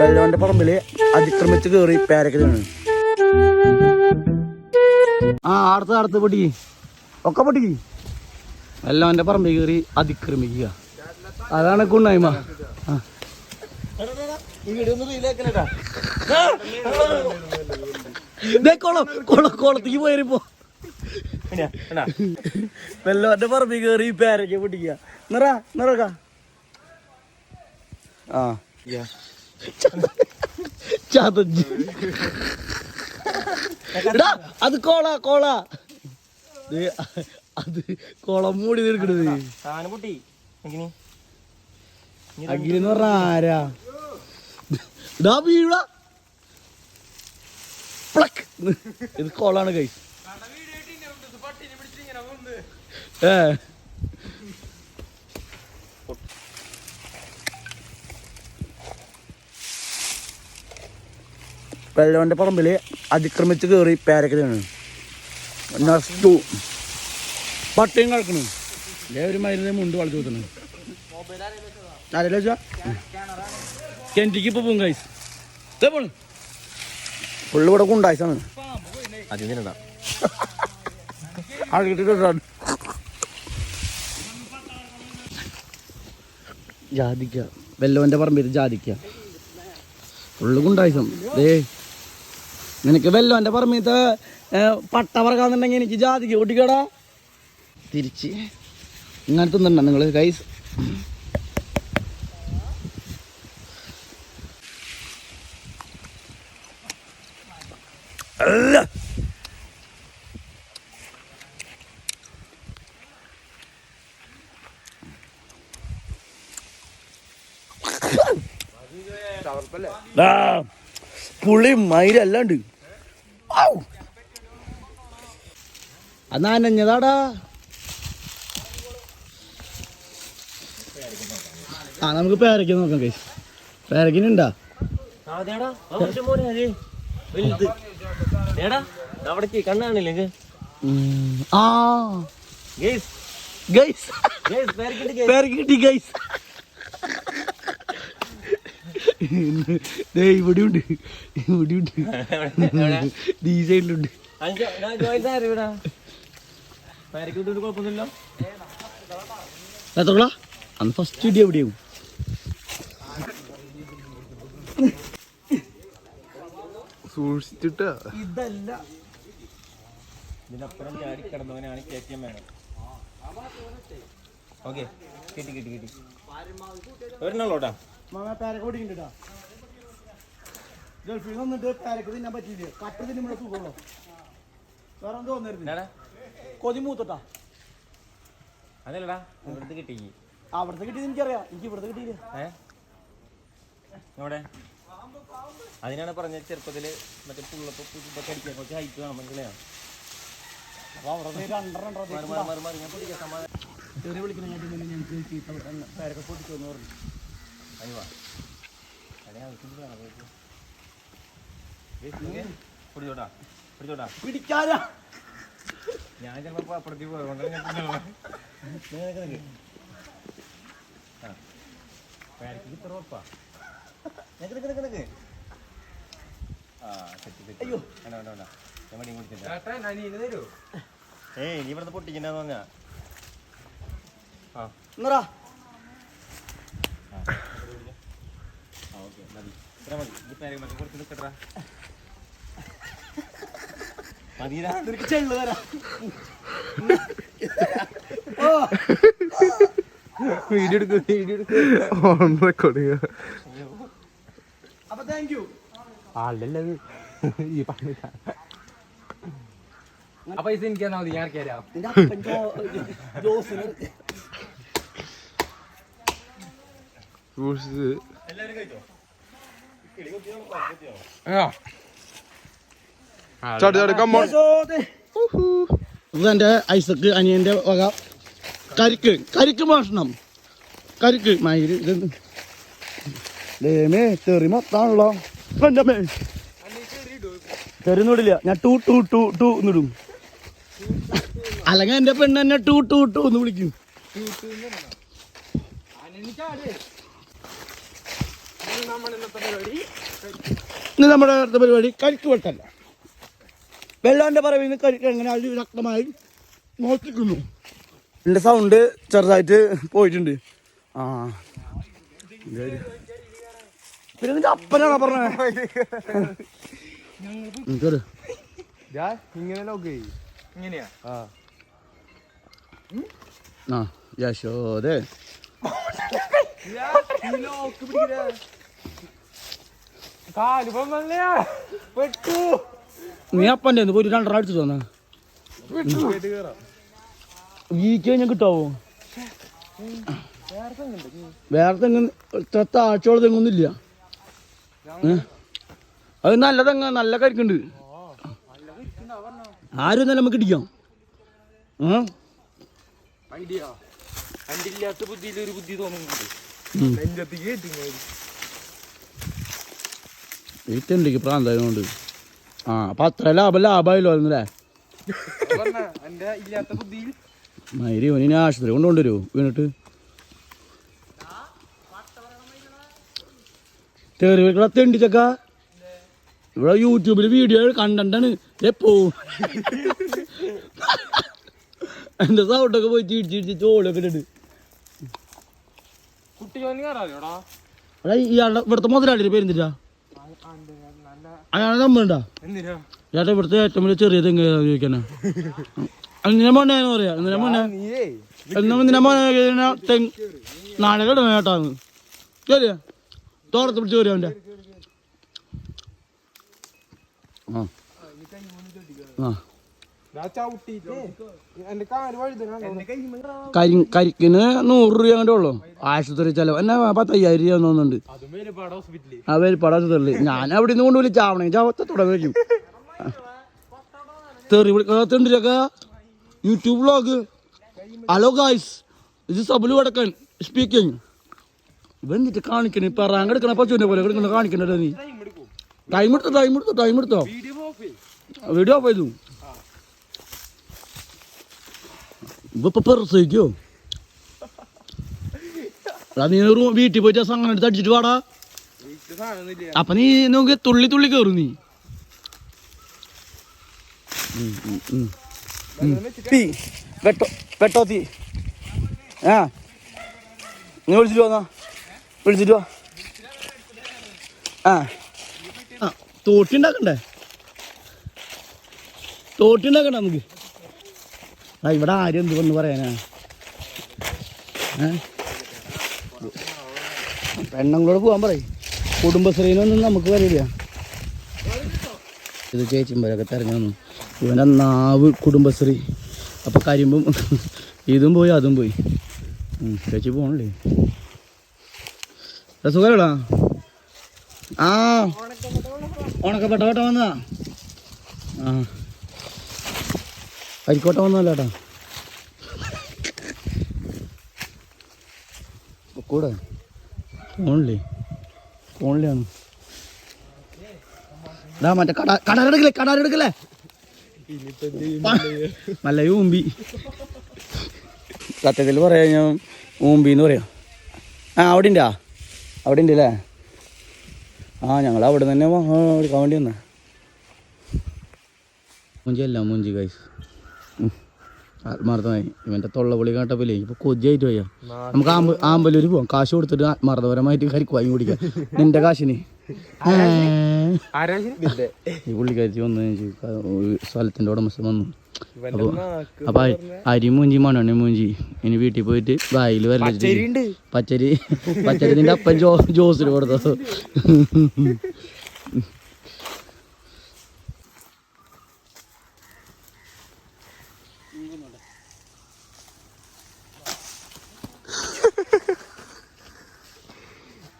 വെള്ളവന്റെ പറമ്പിൽ അതിക്രമിച്ച് കേറി പേരക്കലാണ്. ആ അടുത്ത് അടുത്ത് പൊട്ടി. ഒക്കെ പൊട്ടി. വെള്ളവന്റെ പറമ്പിൽ കയറി അതിക്രമിക്കുക. അതാണ് കുണ്ണായ്മ ആ. കുളം കുളം കുളത്തേക്ക് പോയപ്പോ കേറി പേരക്ക പൊട്ടിക്കുക നിറ നിറക്ക ആ. ചതഞ്ഞ്. എടാ അത് കോള കോള. അത് കുളം മൂടി തീർക്കണത് അഖിലെന്ന് പറഞ്ഞ ആരാ? ഇടാ വീഴ പ്ലക്ക്. ഇത് കോളാണ് കൈ ഏ. വെള്ളവന്റെ പറമ്പിൽ അതിക്രമിച്ച് കേറി പേരക്കലാണ് നഷ്ടു പട്ടയും കളക്കണു ഇതേ ഒരു മരുന്ന് മുണ്ട് വളച്ചു കൊടുത്തണു. ആരല്ലോ കെന്റിക്ക് ഇപ്പൊ പോകും കൈസ് പോണ്. ഫുള്ള് ഇവിടെ കൊണ്ടായിസാണ് ജാതിക്ക. വെല്ലവന്റെ പറമ്പിൽ ജാതിക്ക. ഫുള്ള് കുണ്ടായിസം ദേ നിനക്ക് വെല്ലവന്റെ പറമ്പിലത്തെ പട്ട പറക്കാന്നുണ്ടെങ്കിൽ എനിക്ക് ജാതിക്ക പൊട്ടിക്കടാ തിരിച്ച്. ഇങ്ങനെ തിന്നണ്ട നിങ്ങൾ കൈസ് അല്ല ദാ, പുളി മയിലല്ലാണ്ട്. അത് നനഞ്ഞതാടാ ആ നമുക്ക് പേരക്കി നോക്കാം കേസ് പേരക്കിനുണ്ടാ കണ്ണാണില്ലേ ആ ഗൈസ് ഗൈസ് ഗേസ് പേരക്കിട്ട് പേരക്ക് കിട്ടി ഗൈസ് ദേ ഇവിടെ ഉണ്ട് ഇവിടെ ഉണ്ട് ഈ സൈഡിലുണ്ട് ഞാൻ ജോയിൻ ആരാ പേരക്കിട്ട് കുഴപ്പമൊന്നുമില്ല എത്ര അന്ന് ഫസ്റ്റ് ഇടി എവിടെയാവും? സൂക്ഷിച്ചിട്ടാ. ഇതല്ല. ഇതിനപ്പുറം ചാടി കിടന്നവനാണ് കെ ടി എം വേണം. ഓക്കെ കിട്ടി കിട്ടി കിട്ടി. ഒരെണ്ണുള്ളൂട്ടാ മാമ പേരക്ക ഓടിക്കണ്ടാ ഗൾഫിൽ വന്നിട്ട് പേരക്ക തിന്നാൻ പറ്റിയില്ലേ? കട്ട് തിന്നുമ്പോൾ സുഖമുള്ളൂ? വേറെ എന്തോ വന്നിരുന്നു കൊതി മൂത്തട്ടാ. അതല്ലടാ ഇവിടുത്തെ കിട്ടി അവിടുത്തെ കിട്ടിയത് എനിക്കറിയാം. എനിക്ക് ഇവിടുത്തെ കിട്ടിയില്ല? ഏടെ അതിനാണ് പറഞ്ഞ ചെറുപ്പത്തിൽ മറ്റേ പുള്ളപ്പ് ഇതൊക്കെ അടിക്കാൻ കുറച്ച് ഹൈറ്റ് വേണം മനസ്സിലായോ അപ്പൊ അവിടെ രണ്ടര രണ്ടര മാറി മാറി ഞാൻ സമാധാനം ഞങ്ങൾക്ക് പേരക്ക പൊട്ടിച്ചു എന്ന് പറഞ്ഞു. അതിന് va. പിടിച്ചോട്ടാ പിടിച്ചോട്ടാ പിടിക്കാനാ ഞാൻ ചിലപ്പോ അപ്പുറത്തേക്ക്. പേരയ്ക്ക് ഇത്ര ഉറപ്പാ നിക്ക് നിക്ക് നിക്ക് നിക്ക്. ആ സെറ്റ് സെറ്റ് അയ്യോ. വേണ്ട വേണ്ട വേണ്ട ഞാൻ മടിയും കുടിച്ചില്ല ഏയ് നീ ഇവിടുന്ന് പൊട്ടിക്കണ്ടെന്ന് പറഞ്ഞാ ആ എന്നറാ ഓക്കെ മതി. ഇത്ര മതി. പേരയ്ക്ക് മതി കുറച്ച് നിൽക്കട്ടാ മതിരാ നിനക്ക് ചെള്ളു തരാം. വീഡിയോ എടുക്കുക വീഡിയോ എടുക്കും. ഓൺ റെക്കോർഡ് ചെയ്യുക അപ്പൊ താങ്ക് യു ആളല്ലത് ഈ പറഞ്ഞ ആ പൈസ എനിക്ക് തന്നാ മതി ഞാൻ ഇറക്കി തരാം. ചാടി ചാടി കമ്മോൺ ഐസക്ക് അനിയന്റെ വക. കരിക്ക് കരിക്ക് മോഷണം കരിക്ക് മയിൽ ഇതെന്ത്? ദേമേ തെറി മൊത്താണല്ലോ. എന്റെ മേ. തെറിയൊന്നും ഇടില്ല ഞാൻ ടു ടു ടു ടു എന്നിടും. അല്ലെങ്കിൽ എന്റെ പെണ്ണ് എന്നെ ടൂ ടു ടു എന്ന് വിളിക്കും. ഇന്ന് നമ്മുടെ അടുത്ത പരിപാടി കരിക്ക് വെട്ടല്ല. വെള്ളാന്റെ പറവിൽ നിന്ന് കരിക്ക് എങ്ങനെ അതിൽ ശക്തമായി നോക്കിക്കുന്നു. എന്റെ സൗണ്ട് ചെറുതായിട്ട് പോയിട്ടുണ്ട്. ആ. പിന്നെ നിന്റെ അപ്പനാണോ പറഞ്ഞത് ഇങ്ങനെയാ? ആ. യശോദേ. ലോക്ക് പെട്ടു നീ അപ്പന്റെ പോയി പോയിട്ട് രണ്ടര അടിച്ചു തന്നെ ഈ കഴിഞ്ഞാൽ കിട്ടാവോ? വേറെ തെങ്ങ് ഇത്ര താഴ്ചയുള്ള തെങ്ങൊന്നും ഇല്ല ഏ? അത് നല്ല തെങ്ങ നല്ല കരിക്കുണ്ട്. ആരും തന്നെ നമുക്ക് ഇടിക്കാം. ബുദ്ധിയിൽ ഒരു ബുദ്ധി തോന്നുന്നുണ്ട്. കയറ്റി പ്രാന്തായതുകൊണ്ട് ആ അപ്പൊ അത്ര ലാഭം ലാഭമായല്ലോ അല്ലേ മൈരി ഇവനെ ആശുപത്രി കൊണ്ടുകൊണ്ടുവരുമോ വീണിട്ട്? തെറി വെക്കണ തെണ്ടിച്ചക്ക ഇവിടെ യൂട്യൂബിൽ വീഡിയോ കണ്ടാണ് എപ്പോ എന്റെ സൗണ്ടൊക്കെ പോയി ചിടിച്ചിടിച്ച് ചോളൊക്കെ ഇട്ടിട്ട്. ഇയാളുടെ ഇവിടുത്തെ മുതലാളിയുടെ പേരെന്തിട്ടാ അയാളെ ചേട്ടാ ഇവിടുത്തെ ഏറ്റവും വലിയ ചെറിയ തെങ്ങ് ചോദിക്കാനാ. എന്തിനാ പറയാ. എന്തിനാ മോനെ. നീയേ. എന്നാ എന്തിനാ മോനെ ചോദിക്കാനാ തെങ്ങ് നാളെ കിടന്നു ചേട്ടാന്ന് ശരിയാ തോറത്ത് പിടിച്ച് വരും അവന്റെ. ആ. ആ. കരിക്കിന് നൂറ് രൂപ അങ്ങോട്ടേ ഉള്ളു. ആശുപത്രി ചെലവ്. എന്നെ പത്തയ്യായിരം രൂപ തോന്നുന്നുണ്ട്. വേലപ്പാട് ആ ആശുപത്രിയിൽ ഞാൻ അവിടെ നിന്ന് കൊണ്ട് വിളിച്ചാവണേ ചവത്ത തുടങ്ങി വയ്ക്കും തെറി വിളിക്കാത്ത യൂട്യൂബ് വ്ളോഗ്. ഹലോ ഗായ്സ് ഇത് സബുലു വടക്കൻ സ്പീക്കിംഗ് വന്നിട്ട് കാണിക്കണേ. ഇപ്പൊ റാങ്ക് എടുക്കണ പച്ചുവിന്റെ പോലെ എടുക്കണ കാണിക്കണ്ടോ നീ. ടൈം എടുത്തോ ടൈം എടുത്തോ ടൈം എടുത്തോ. വീഡിയോ ഓഫ് വീഡിയോ ഓഫ് ചെയ്തു ഇപ്പൊ പെർസയിക്കോ എടാ നീ റൂ- വീട്ടിൽ പോയിട്ട് സാധനം എടുത്ത് അടിച്ചിട്ട് വാടാ. അപ്പൊ നീ നോക്കി തുള്ളി തുള്ളി കയറും നീ. വെട്ടോ തീ. ആ. നീ വിളിച്ചിട്ട് വന്നാ? വിളിച്ചിട്ട് വാ. ആ തോട്ടി ഉണ്ടാക്കണ്ടേ? തോട്ടി ഉണ്ടാക്കണ്ട നമുക്ക്? ആ ഇവിടെ ആരും എന്ത് വന്ന് പറയാനാ? പെണ്ണുങ്ങളോട് പോകാൻ പറയും. കുടുംബശ്രീനൊന്നും നമുക്ക് വരില്ല ഇത് ചേച്ചിമ്പരൊക്കെ തിരഞ്ഞു വന്നു. ഇവന്റെ നാവ് കുടുംബശ്രീ. അപ്പോൾ കരിമ്പും ഇതും പോയി അതും പോയി. ചേച്ചി പോകണല്ലേ സുഖമല്ലടാ ആ. ഉണക്കപ്പെട്ട വട്ടം വന്നതാ. ആ. കരിക്കോട്ട വന്നല്ല ചേട്ടാ കൂടെ ഫോണില്ലേ ഫോണിലാണ് ഇതാ മറ്റേ കട കടകടക്കില്ലേ കടകടക്കില്ലേ നല്ല ഊമ്പി. സത്യത്തിൽ പറയാ ഞാൻ ഊമ്പി എന്ന് പറയാം. ആ അവിടെ ഉണ്ടാ അവിടെ ഉണ്ട് അല്ലേ ആ ഞങ്ങൾ അവിടെ തന്നെ എടുക്കാൻ വേണ്ടി വന്നാ മുഞ്ചല്ല അല്ല കൈസ് ആത്മാർത്ഥമായി. ഇവന്റെ തൊള്ളപൊളി കേട്ടപ്പോലെ ഇപ്പൊ കൊതിയായിട്ട് വയ്യ. നമുക്ക് ആമ്പ ആമ്പലൂര് പോവാം. കാശ് കൊടുത്തിട്ട് ആത്മാർത്ഥപരമായിട്ട് കരിക്ക് വാങ്ങി കുടിക്കാം. നിന്റെ കാശിന്. ഈ പുള്ളിക്കാരി വന്ന് സ്ഥലത്തിന്റെ ഉടമസ്ഥൻ വന്നു. അപ്പൊ അപ്പൊ അരി മൂഞ്ചി മണ്ണെണ്ണ മൂഞ്ചി. ഇനി വീട്ടിൽ പോയിട്ട് വായിൽ വരണ്ട പച്ചരി പച്ചരി നിന്റെ അപ്പൻ ജോ ജോസിന് കൊടുത്തോ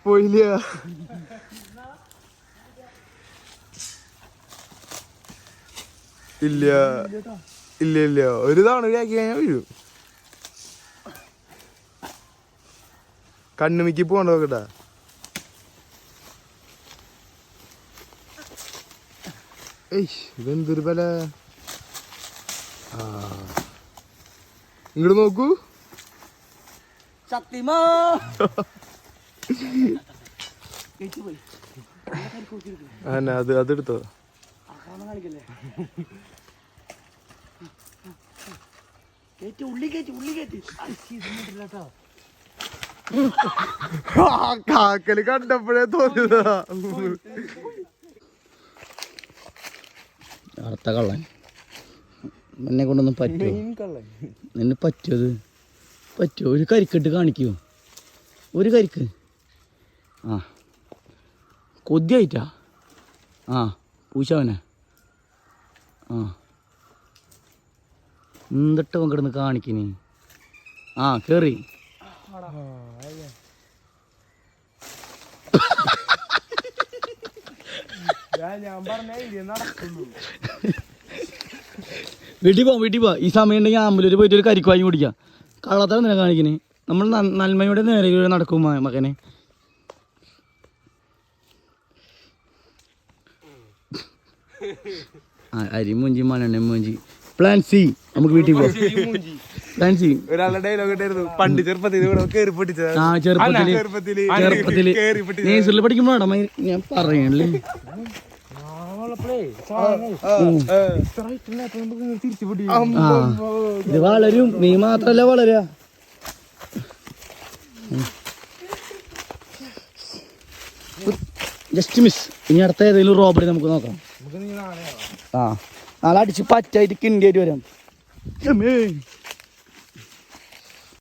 പോയില്ല ഇല്ല. ഇല്ല ഇല്ല. ഒരു തവണ ഇതാക്കി കഴിഞ്ഞാൽ വീഴും കണ്ണുമിക്ക് പോകണ്ട നോക്കട്ടാ ഏയ് ഇതെന്തൊരു പല ആ. ഇങ്ങോട്ട് നോക്കൂ. ശക്തിമാ അത് അതെടുത്തോ? കാക്കൽ കണ്ടപ്പോഴേ തോന്നിയതാ. അടുത്ത കള്ളൻ. എന്നെ കൊണ്ടൊന്നും പറ്റുമോ നിന്നെ പറ്റുമോ അത്? പറ്റുമോ ഒരു കരിക്കിട്ട് കാണിക്കുമോ ഒരു കരിക്ക്? ആ. കൊതിയായിട്ടാ? ആ. പൂശാവനെ. ആ. എന്തിട്ട് കിടന്ന് കാണിക്കിനി ആ കേറി. വീട്ടിൽ പോവാം വീട്ടിൽ പോവാം ഈ സമയം ഉണ്ടെങ്കിൽ ആമ്പലൂർ പോയിട്ട് ഒരു കരിക്ക് വാങ്ങി കുടിക്കാം. കള്ളത്തരം നില കാണിക്കണേ? നമ്മൾ നന്മയുടെ നേരെ നടക്കും മകനെ. അരി മൂഞ്ചി മണ്ണെണ്ണ മൂഞ്ചി. പ്ലാൻ സി നമുക്ക് വീട്ടിൽ പോവാം. പ്ലാൻ സി ഒരാളുടെ ഡയലോഗ് ഉണ്ടായിരുന്നു പണ്ട് ചെറുപ്പത്തിൽ ഇവിടെ കേറി പൊട്ടിച്ചത്. ആ ചെറുപ്പത്തിൽ ചെറുപ്പത്തിൽ ചെറുപ്പത്തിൽ കേറി പൊട്ടിച്ചത്. നേഴ്സറിൽ പഠിക്കുമ്പോഴാണ് ഞാൻ പറയണല്ലേ? ഇത് വളരും. നീ മാത്രല്ല വളരാ. Just miss. ഇനി അടുത്ത ഏതെങ്കിലും റോബറി നമുക്ക് നോക്കാം. ആ. നാളെ അടിച്ച് പറ്റായിട്ട് കിണ്ടിയായിട്ട് വരാം.